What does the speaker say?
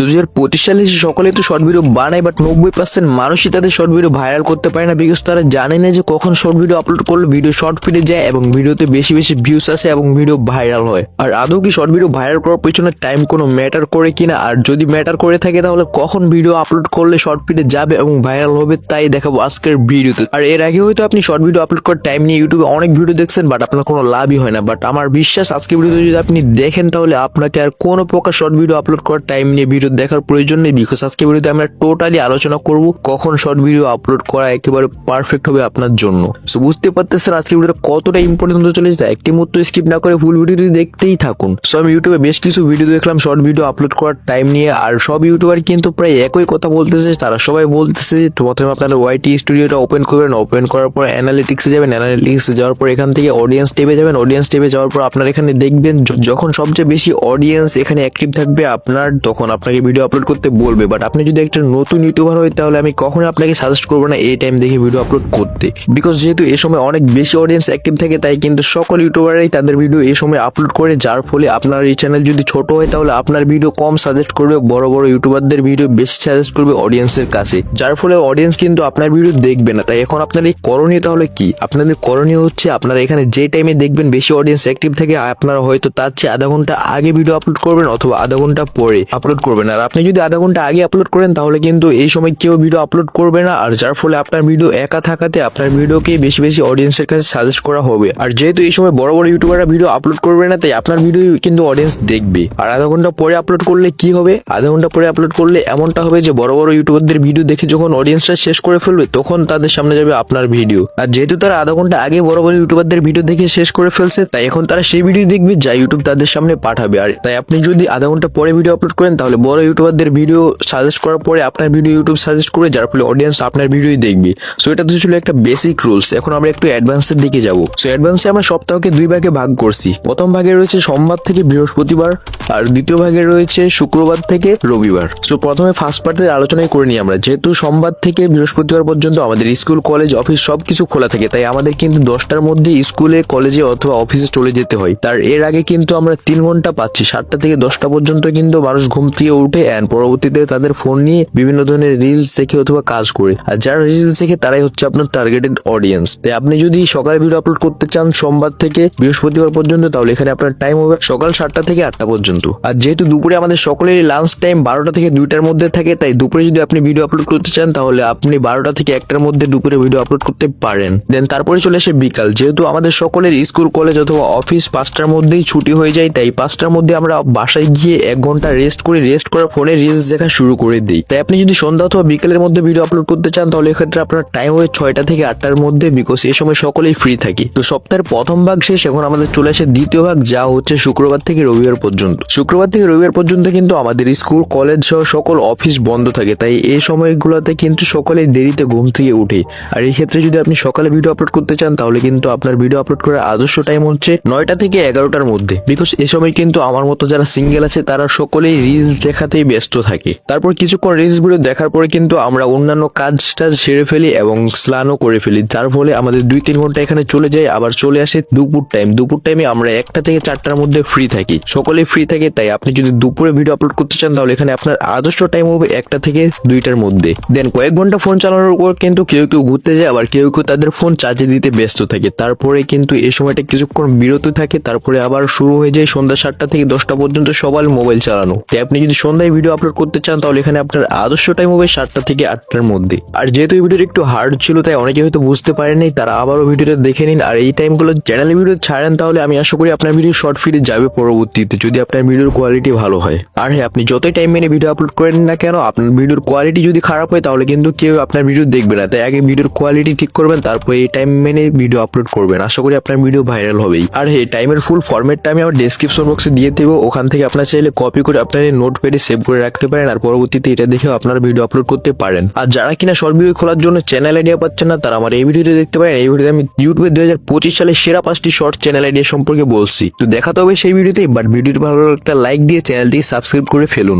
দু হাজার পঁচিশ সালে এসে সকলে তো শর্ট ভিডিও বানায় বাট নব্বই পার্সেন্ট মানুষই তাদের শর্ট ভিডিও ভাইরাল করতে পারে না বিকজ তারা জানে না যে কখন শর্ট ভিডিও আপলোড করলে ভিডিও শর্ট ফিরে যায় এবং ভিডিওতে বেশি বেশি ভিউস আসে এবং ভিডিও ভাইরাল হয়। আর আদৌ কি শর্ট ভিডিও ভাইরাল করার পিছনে টাইম কোনো ম্যাটার করে কিনা? আর যদি ম্যাটার করে থাকে তাহলে কখন ভিডিও আপলোড করলে শর্ট ফিরে যাবে এবং ভাইরাল হবে তাই দেখাবো আজকের ভিডিওতে। আর এর আগে হয়তো আপনি শর্ট ভিডিও আপলোড করার টাইম নিয়ে ইউটিউবে অনেক ভিডিও দেখছেন বাট আপনার কোনো লাভই হয় না। বাট আমার বিশ্বাস আজকে ভিডিওতে যদি আপনি দেখেন তাহলে আপনাকে আর কোনো প্রকার শর্ট ভিডিও আপলোড করার টাইম নিয়ে ভিডিও দেখার প্রয়োজন নেই বিকজ আজকে ভিডিওতে আমরা টোটালি আলোচনা করব কখন শর্ট ভিডিও আপলোড করা একেবারে পারফেক্ট হবে আপনার জন্য। সো বুঝতে পারতেছেন আজকে ভিডিওটা কতটা ইম্পর্টেন্ট হতে চলেছে? একটি মতো স্কিপ না করে ফুল ভিডিওটি দেখতেই থাকুন। সো আমি ইউটিউবে বেশ কিছু ভিডিও দেখলাম শর্ট ভিডিও আপলোড করার টাইম নিয়ে, আর সব ইউটিউবার কিন্তু প্রায় একই কথা বলতেছে। তারা সবাই বলতেছে প্রথমে আপনারা ওয়াইটি স্টুডিওটা ওপেন করবেন। ওপেন করার পর অ্যানালিটিক্সে যাবেন। অ্যানালিটিক্সে যাওয়ার পর এখান থেকে অডিয়েন্স টেবে যাবেন। অডিয়েন্স টেবে যাওয়ার পর আপনার এখানে দেখবেন যখন সবচেয়ে বেশি অডিয়েন্স এখানে অ্যাক্টিভ থাকবে আপনার, তখন আপনাকে ভিডিও আপলোড করতে বলবে বাট আপনি যদি একটা নতুন ইউটিউবার হয়, তাহলে আমি কখনো আপনাকে সাজেস্ট করব না এই টাইম দেখে ভিডিও আপলোড করতে। বিকজ যেহেতু এ সময় অনেক বেশি অডিয়েন্স অ্যাক্টিভ থাকে, তাই কিন্তু সকল ইউটিউবারই তাদের ভিডিও এই সময় আপলোড করে, যার ফলে আপনার এই চ্যানেল যদি ছোট হয়, তাহলে আপনার ভিডিও কম সাজেস্ট করবে, বড় বড় ইউটিউবারদের ভিডিও বেশি সাজেস্ট করবে অডিয়েন্সের কাছে। যার ফলে অডিয়েন্স কিন্তু আপনার ভিডিও দেখবে না। তাই এখন আপনার এই করণীয় তাহলে কি? আপনাদের করণীয় হচ্ছে, আপনারা এখানে যে টাইমে দেখবেন বেশি অডিয়েন্স অ্যাক্টিভ থাকে, আপনারা হয়তো তার চেয়ে আধা ঘণ্টা আগে ভিডিও আপলোড করবেন, অথবা আধা ঘণ্টা পরে আপলোড করবেন। আর আপনি যদি আধা ঘণ্টা আগে আপলোড করেন, তাহলে কিন্তু এই সময় কেউ ভিডিও আপলোড করবে না। আর যার ফলে আপনার ভিডিও একা থাকাতে আপনার ভিডিওকে বেশি বেশি অডিয়েন্সের কাছে সাজেস্ট করা হবে। আর যেহেতু এই সময় বড় বড় ইউটিউবাররা ভিডিও আপলোড করবে না, তাই আপনার ভিডিও কিন্তু অডিয়েন্স দেখবে। আর আধা ঘণ্টা পরে আপলোড করলে কি হবে? আধা ঘণ্টা পরে আপলোড করলে এমনটা হবে যে, বড় বড় ইউটিউবারদের ভিডিও দেখে যখন অডিয়েন্সটা শেষ করে ফেলবে, তখন তাদের সামনে যাবে আপনার ভিডিও আর যেহেতু তারা আধা ঘণ্টা আগে বড় বড় ইউটিউবারদের ভিডিও দেখে শেষ করে ফেলছে, তাই এখন তারা সেই ভিডিও দেখবে যা ইউটিউব তাদের সামনে পাঠাবে। আর তাই আপনি যদি আধা ঘণ্টা পরে ভিডিও আপলোড করেন, তাহলে বড় ইউটিউবারদের ভিডিও সাজেস্ট করার পরে আপনার ভিডিও ইউটিউব সাজেস্ট করে যার ফলে অডিয়েন্স আপনার ভিডিওই দেখবে। সো এটা তো ছিল একটা বেসিক রুলস এখন আমরা একটু অ্যাডভান্সের দিকে যাব। সো অ্যাডভান্সে আমরা সপ্তাহকে দুই ভাগে ভাগ করছি। প্রথম ভাগে রয়েছে সোমবার থেকে বৃহস্পতিবার আর দ্বিতীয় ভাগে রয়েছে শুক্রবার থেকে রবিবার। সো প্রথমে ফার্স্ট পার্টের আলোচনাই করে নিই আমরা। যেহেতু সোমবার থেকে বৃহস্পতিবার পর্যন্ত আমাদের স্কুল কলেজ অফিস সব কিছু খোলা থাকে, তাই আমাদের কিন্তু দশটার মধ্যে স্কুলে কলেজে অথবা অফিসে চলে যেতে হয়। তার এর আগে কিন্তু আমরা তিন ঘণ্টা পাচ্ছি। সাতটা থেকে দশটা পর্যন্ত কিন্তু মানুষ ঘুম থেকে উঠে অ্যান্ড পরবর্তীতে তাদের ফোন নিয়ে বিভিন্ন ধরনের রিলস দেখে অথবা কাজ করে। আর যারা রিলস দেখে, তারাই হচ্ছে আপনার টার্গেটেড অডিয়েন্স তাই আপনি যদি সকালে ভিডিও আপলোড করতে চান সোমবার থেকে বৃহস্পতিবার পর্যন্ত, তাহলে এখানে আপনার টাইম হবে সকাল সাতটা থেকে আটটা পর্যন্ত। আর যেহেতু দুপুরে আমাদের সকলেরই লাঞ্চ টাইম বারোটা থেকে দুইটার মধ্যে থাকে, তাই দুপুরে যদি আপনি ভিডিও আপলোড করতে চান, তাহলে আপনি বারোটা থেকে একটার মধ্যে দুপুরে ভিডিও আপলোড করতে পারেন। দেন তারপরে চলে আসে বিকাল। যেহেতু আমাদের সকলের স্কুল কলেজ অথবা অফিস পাঁচটার মধ্যেই ছুটি হয়ে যায়, তাই পাঁচটার মধ্যে আমরা বাসায় গিয়ে এক ঘণ্টা রেস্ট করে রেস্ট করার ফোনে রিলস দেখা শুরু করে দিই। তাই আপনি যদি সন্ধ্যা অথবা বিকেলের মধ্যে ভিডিও আপলোড করতে চান, তাহলে এক্ষেত্রে আপনার টাইম হবে ছয়টা থেকে আটটার মধ্যে বিকজ এই সময় সকলেই ফ্রি থাকি। তো সপ্তাহের প্রথম ভাগ শেষ, এখন আমাদের চলে আসে দ্বিতীয় ভাগ, যা হচ্ছে শুক্রবার থেকে রবিবার পর্যন্ত। শুক্রবার থেকে রবিবার পর্যন্ত কিন্তু আমাদের স্কুল কলেজ সহ সকল অফিস বন্ধ থাকে, তাই এই সময়গুলোতে কিন্তু সকলেই দেরিতে ঘুম থেকে উঠে। আর এই ক্ষেত্রে যদি আপনি সকালে ভিডিও আপলোড করতে চান, তাহলে কিন্তু আপনার ভিডিও আপলোড করার আদর্শ টাইম হচ্ছে নয়টা থেকে এগারোটার মধ্যে। বিকজ এ সময় কিন্তু আমার মতো যারা সিঙ্গেল আছে, তারা সকলেই রিলস দেখাতেই ব্যস্ত থাকে। তারপর কিছুক্ষণ রিলস ভিডিও দেখার পরে কিন্তু আমরা অন্যান্য কাজ টাজ সেরে ফেলি এবং স্নানও করে ফেলি। যার ফলে আমাদের দুই তিন ঘণ্টা এখানে চলে যায়, আবার চলে আসে দুপুর টাইম দুপুর টাইমে আমরা একটা থেকে চারটার মধ্যে ফ্রি থাকি। সকলেই ফ্রি থাকে, তাই আপনি যদি দুপুরে ভিডিও আপলোড করতে চান, তাহলে এখানে আপনার আদর্শ টাইম হবে একটা থেকে দুইটার মধ্যে। দেন কয়েক ঘণ্টা ফোন চালানোর পর কিন্তু কেউ কেউ ঘুরতে যায়, আবার কেউ কেউ তাদের ফোন চার্জে দিতে ব্যস্ত থাকে। তারপরে কিন্তু এই সময়টা কিছুক্ষণ বিরত থাকে, তারপরে আবার শুরু হয়ে যায় সন্ধ্যা সাতটা থেকে দশটা পর্যন্ত সবাই মোবাইল চালানো। তাই আপনি যদি সন্ধ্যায় ভিডিও আপলোড করতে চান, তাহলে এখানে আপনার আদর্শ টাইম হবে সাতটা থেকে আটটার মধ্যে। আর যেহেতু এই ভিডিওটা একটু হার্ড ছিল, তাই অনেকে হয়তো বুঝতে পারেনি তারা আবারও ভিডিওটা দেখে নিন। আর এই টাইমগুলো চ্যানেলে ভিডিও ছাড়েন, তাহলে আমি আশা করি আপনার ভিডিও শর্ট ফিডে যাবে পরবর্তীতে, যদি আপনার ভিডিওর কোয়ালিটি ভালো হয়। আর হ্যাঁ আপনি যতই টাইম মেনে ভিডিও আপলোড করেন না কেন, আপনার ভিডিওর কোয়ালিটি যদি খারাপ হয়, তাহলে কিন্তু কেউ আপনার ভিডিও দেখবে না। তাই আগে ভিডিওর কোয়ালিটি ঠিক করবেন, তারপরে এই টাইম মেনে ভিডিও আপলোড করবেন। আশা করি আপনার ভিডিও ভাইরাল হবেই। আর হ্যাঁ টাইমের ফুল ফরম্যাটটা আমি আমার ডেসক্রিপশন বক্সে দিয়ে দেবো। ওখান থেকে আপনার চাইলে কপি করে আপনার নোট পেডে সেভ করে রাখতে পারেন আর পরবর্তীতে এটা দেখেও আপনার ভিডিও আপলোড করতে পারেন। আর যারা কিনা শর্ট ভিডিও খোলার জন্য চ্যানেল আইডিয়া পাচ্ছেন না, তারা আমার এই ভিডিওতে দেখতে পারেন। এই ভিডিওতে আমি ইউটিউবে দু হাজার পঁচিশ সালে সেরা পাঁচটি শর্ট চ্যানেল আইডিয়া সম্পর্কে বলছি। তো দেখাতে হবে সেই ভিডিওতে বাট ভিডিওটি ভালো একটা লাইক দিয়ে চ্যানেলটি সাবস্ক্রাইব করে ফেলুন।